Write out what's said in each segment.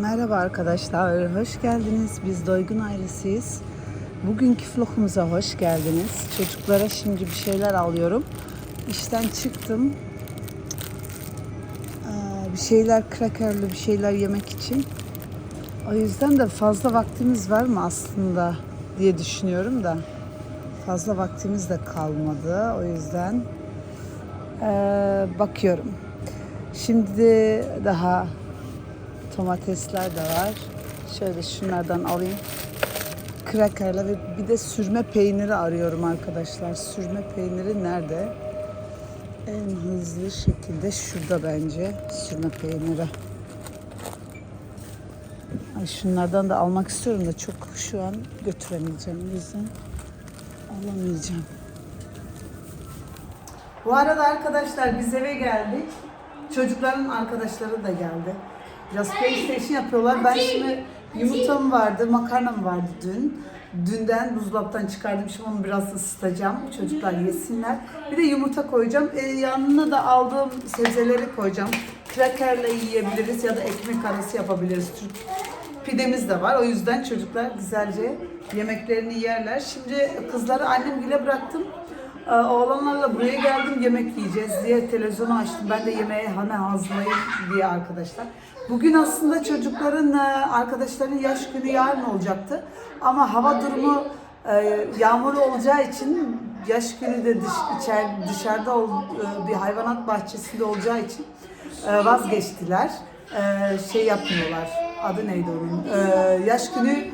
Merhaba arkadaşlar, hoş geldiniz. Biz Doygun ailesiyiz. Bugünkü vlogumuza hoş geldiniz. Çocuklara şimdi bir şeyler alıyorum. İşten çıktım. Ee, Bir şeyler krakerli bir şeyler yemek için. O yüzden de fazla vaktimiz var mı aslında diye düşünüyorum da. Fazla vaktimiz de kalmadı. O yüzden ee, bakıyorum. Şimdi daha Domatesler de var. Şöyle şunlardan alayım. Krakerle ve bir de sürme peyniri arıyorum arkadaşlar. Sürme peyniri nerede? En hızlı şekilde şurada bence sürme peyniri. Ay şunlardan da almak istiyorum da çok şu an götüremeyeceğim. O yüzden alamayacağım. Bu arada arkadaşlar biz eve geldik. Çocukların arkadaşları da geldi. Biraz PlayStation yapıyorlar. Ben şimdi yumurtam vardı, makarnam vardı dün. Dünden buzdolaptan çıkardım. Şimdi onu biraz ısıtacağım. Çocuklar yesinler. Bir de yumurta koyacağım. Ee, yanına da aldığım sebzeleri koyacağım. Krakerle yiyebiliriz ya da ekmek arası yapabiliriz. Türk pidemiz de var. O yüzden çocuklar güzelce yemeklerini yerler. Şimdi kızları annemgile bıraktım. Ee, Oğlanlarla buraya geldim yemek yiyeceğiz diye televizyonu açtım. Ben de yemeğe hemen hazırlayayım diye arkadaşlar. Bugün aslında çocukların e, arkadaşların yaş günü yarın olacaktı. Ama hava durumu e, yağmurlu olacağı için yaş günü de dış, içer, dışarıda e, bir hayvanat bahçesinde olacağı için vazgeçtiler. Şey yapmıyorlar. Adı neydi onun? Yaş günü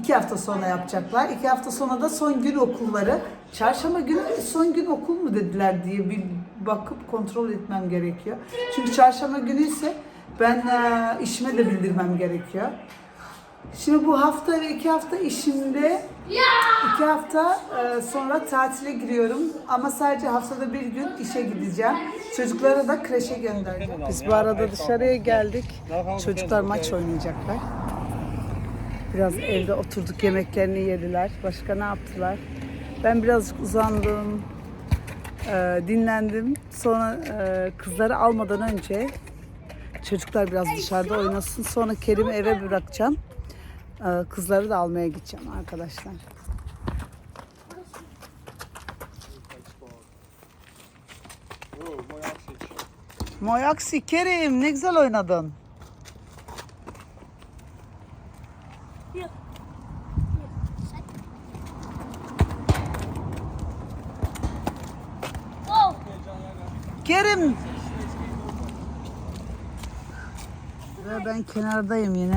İki hafta sonra yapacaklar. İki hafta sonra da son gün okulları. Çarşamba günü son gün okul mu dediler diye bir bakıp kontrol etmem gerekiyor. Çünkü çarşamba günü ise ben e, işime de bildirmem gerekiyor. Şimdi bu hafta ve iki hafta işimde iki hafta e, sonra tatile giriyorum ama sadece haftada bir gün işe gideceğim. Çocukları da kreşe göndereceğim. Biz bu arada dışarıya geldik. Çocuklar maç oynayacaklar. Biraz evde oturduk yemeklerini yediler. Başka ne yaptılar? Ben biraz uzandım, e, dinlendim. Sonra e, kızları almadan önce çocuklar biraz dışarıda oynasın. Sonra Kerim'i eve bırakacağım. E, kızları da almaya gideceğim arkadaşlar. Moyaksi Kerim ne güzel oynadın. Kerim. Ve ben kenardayım yine.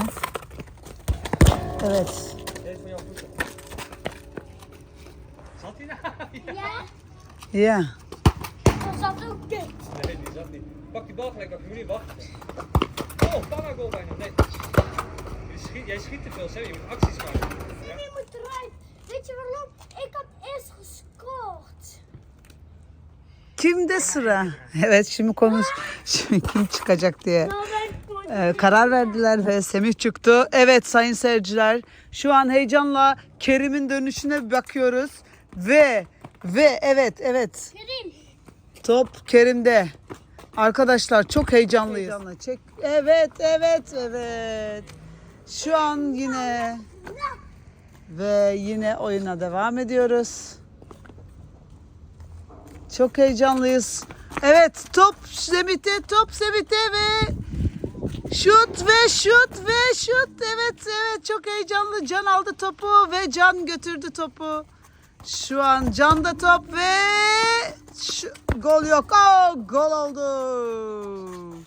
Evet. ja, Yeah. dat zat ook dit. Nee, die zat niet. Pak die bal gelijk af, je niet wachten. Oh, Panagol bijna. Nee. Schiet, jij schiet te veel, Sam. Je moet acties maken. Ja? Je moet eruit. Weet je waarom? Ik had eerst gescoord. Kimde sıra? Evet şimdi konuş. Şimdi kim çıkacak diye Nou, mijn point. e, karar verdiler ve Semih çıktı. Evet sayın seyirciler şu an heyecanla Kerim'in dönüşüne bakıyoruz. Ve ve evet evet Kerim. Top Kerim'de. Arkadaşlar çok heyecanlıyız. Çek. Evet, evet, evet. Şu an yine ve yine oyuna devam ediyoruz. Çok heyecanlıyız. Evet, top Semih'te, top Semih'te ve şut ve şut ve şut. Evet, evet çok heyecanlı. Can aldı topu ve Can götürdü topu. Şu an Can'da top ve şu, gol yok. Oh, gol oldu.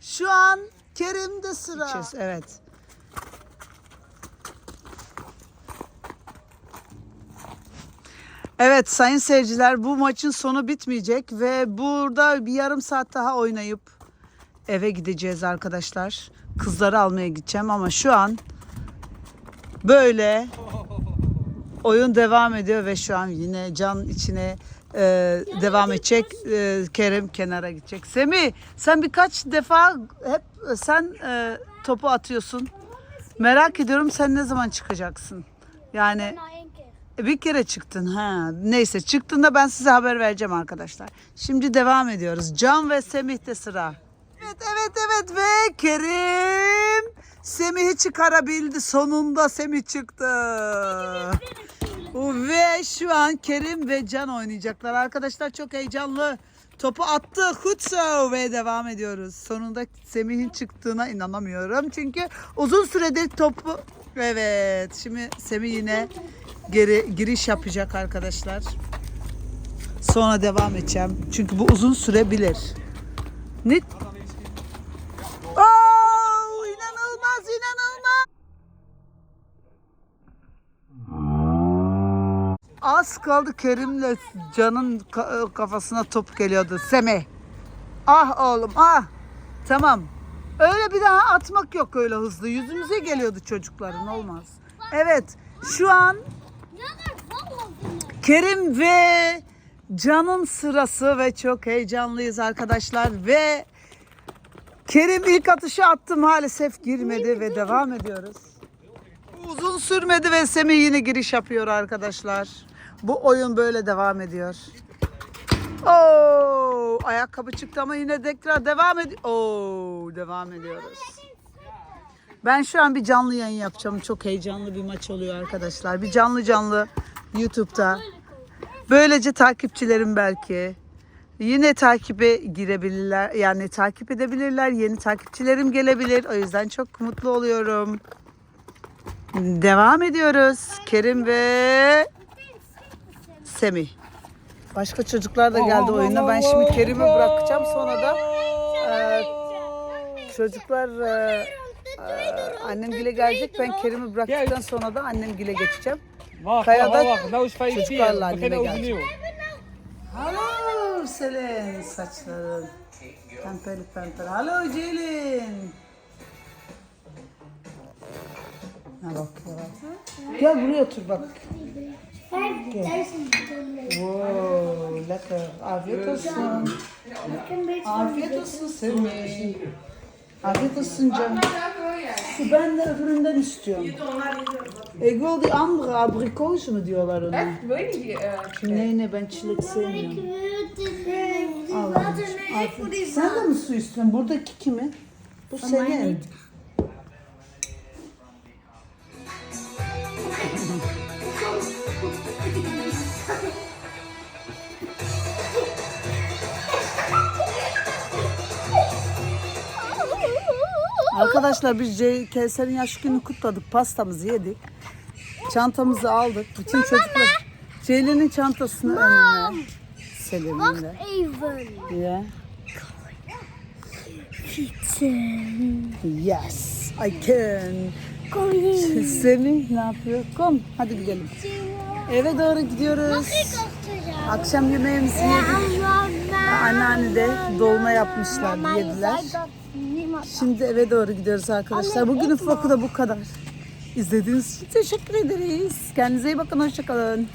Şu an Kerim'de sıra. Evet. Evet sayın seyirciler bu maçın sonu bitmeyecek ve burada bir yarım saat daha oynayıp eve gideceğiz arkadaşlar. Kızları almaya gideceğim ama şu an böyle oyun devam ediyor ve şu an yine can içine e, devam edecek. E, Kerem kenara gidecek. Semih sen birkaç defa hep sen e, topu atıyorsun. Merak ediyorum sen ne zaman çıkacaksın? Yani. Bir kere çıktın ha. Neyse çıktığında ben size haber vereceğim arkadaşlar. Şimdi devam ediyoruz. Can ve Semih'te sıra. Evet evet evet ve Kerim Semih'i çıkarabildi. Sonunda Semih çıktı. Ve şu an Kerim ve Can oynayacaklar. Arkadaşlar çok heyecanlı. Topu attı. Hutso ve devam ediyoruz. Sonunda Semih'in çıktığına inanamıyorum. Çünkü uzun süredir topu... Evet. Şimdi Semih yine geri giriş yapacak arkadaşlar. Sonra devam edeceğim. Çünkü bu uzun sürebilir. Ne? Oo, inanılmaz inanılmaz. Az kaldı Kerim'le Can'ın ka- kafasına top geliyordu. Semih. Ah oğlum ah. Tamam. Öyle bir daha atmak yok öyle hızlı. Yüzümüze geliyordu çocukların olmaz. Evet şu an Kerim ve Can'ın sırası ve çok heyecanlıyız arkadaşlar ve Kerim ilk atışı attı maalesef girmedi ve devam ediyoruz. Uzun sürmedi ve Semih yine giriş yapıyor arkadaşlar. Bu oyun böyle devam ediyor. Oo, ayakkabı çıktı ama yine tekrar devam ediyor. Oo, devam ediyoruz. Ben şu an bir canlı yayın yapacağım. Çok heyecanlı bir maç oluyor arkadaşlar. Bir canlı canlı YouTube'da. Böylece takipçilerim belki yine takibe girebilirler. Yani takip edebilirler. Yeni takipçilerim gelebilir. O yüzden çok mutlu oluyorum. Devam ediyoruz. Kerim ve Semih. Başka çocuklar da geldi oyuna. Ben şimdi Kerim'i bırakacağım. Sonra da e, çocuklar e, annem gile gelecek. Ben Kerim'i bıraktıktan sonra da annem gile geçeceğim. Wacht, Kaya wacht, da wacht. Nou is 5 çocuklarla 4 We beginnen anneme overnieuw. Hello Selin saçların. Pempeli pempeli. Hello Ceylin. Ha bak ya. Gel buraya otur bak. Wow, lekker. Afiyet olsun. Afiyet olsun Semih. Afiyet olsun canım. Şu ben de öbüründen istiyorum. Egel die andere abrikozen mu diyorlar ona? Ik weet niet. eh, Ne ne ben çilek sevmiyorum. Al anneciğim, afiyet. Sen de mi su istiyorsun? Buradaki kimin? Bu senin. Arkadaşlar biz C- Kevser'in yaş gününü kutladık. Pastamızı yedik. Çantamızı aldık. Bütün çocuklar Ceylin'in çantasını önüne. Selim'in de. Even. Fietsen. Yes, I can. Koyun. Semih ne yapıyor? Kom, hadi gidelim. Eve doğru gidiyoruz. Akşam yemeğimizi yedik. Anneanne de dolma yapmışlar, yediler. Şimdi eve doğru gidiyoruz arkadaşlar. Bugünün vlogu da bu kadar. İzlediğiniz için teşekkür ederiz. Kendinize iyi bakın, hoşçakalın.